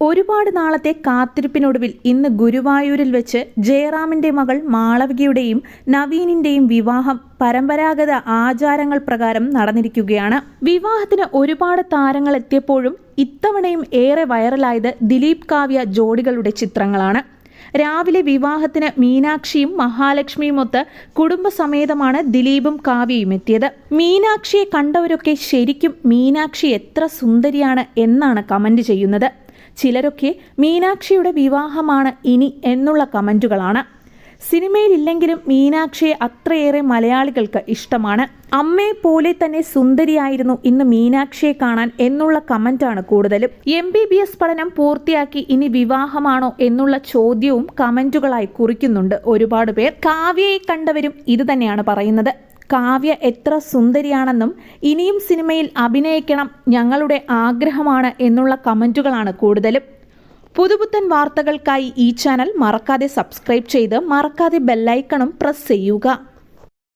ഒരുപാട് നാളത്തെ കാത്തിരിപ്പിനൊടുവിൽ ഇന്ന് ഗുരുവായൂരിൽ വെച്ച് ജയറാമിന്റെ മകൾ മാളവികയുടെയും നവീനിന്റെയും വിവാഹം പരമ്പരാഗത ആചാരങ്ങൾ പ്രകാരം നടന്നിരിക്കുകയാണ്. വിവാഹത്തിന് ഒരുപാട് താരങ്ങൾ എത്തിയപ്പോഴും ഇത്തവണയും ഏറെ വൈറലായത് ദിലീപ് കാവ്യ ജോഡികളുടെ ചിത്രങ്ങളാണ്. രാവിലെ വിവാഹത്തിന് മീനാക്ഷിയും മഹാലക്ഷ്മിയും ഒത്ത് കുടുംബസമേതമാണ് ദിലീപും കാവ്യയും എത്തിയത്. മീനാക്ഷിയെ കണ്ടവരൊക്കെ ശരിക്കും മീനാക്ഷി എത്ര സുന്ദരിയാണ് എന്നാണ് കമന്റ് ചെയ്യുന്നത്. ചിലരൊക്കെ മീനാക്ഷിയുടെ വിവാഹമാണ് ഇനി എന്നുള്ള കമന്റുകളാണ്. സിനിമയിലില്ലെങ്കിലും മീനാക്ഷിയെ അത്രയേറെ മലയാളികൾക്ക് ഇഷ്ടമാണ്. അമ്മയെ പോലെ തന്നെ സുന്ദരിയായിരുന്നു ഇന്ന് മീനാക്ഷിയെ കാണാൻ എന്നുള്ള കമന്റാണ് കൂടുതലും. എം ബി ബി എസ് പഠനം പൂർത്തിയാക്കി ഇനി വിവാഹമാണോ എന്നുള്ള ചോദ്യവും കമന്റുകളായി കുറിക്കുന്നുണ്ട് ഒരുപാട് പേർ. കാവ്യയെ കണ്ടവരും ഇത് തന്നെയാണ് പറയുന്നത്. കാവ്യ എത്ര സുന്ദരിയാണെന്നും ഇനിയും സിനിമയിൽ അഭിനയിക്കണം ഞങ്ങളുടെ ആഗ്രഹമാണ് എന്നുള്ള കമന്റുകളാണ് കൂടുതലും. പുതുപുത്തൻ വാർത്തകൾക്കായി ഈ ചാനൽ മറക്കാതെ സബ്സ്ക്രൈബ് ചെയ്ത് മറക്കാതെ ബെല്ലൈക്കണും പ്രസ് ചെയ്യുക.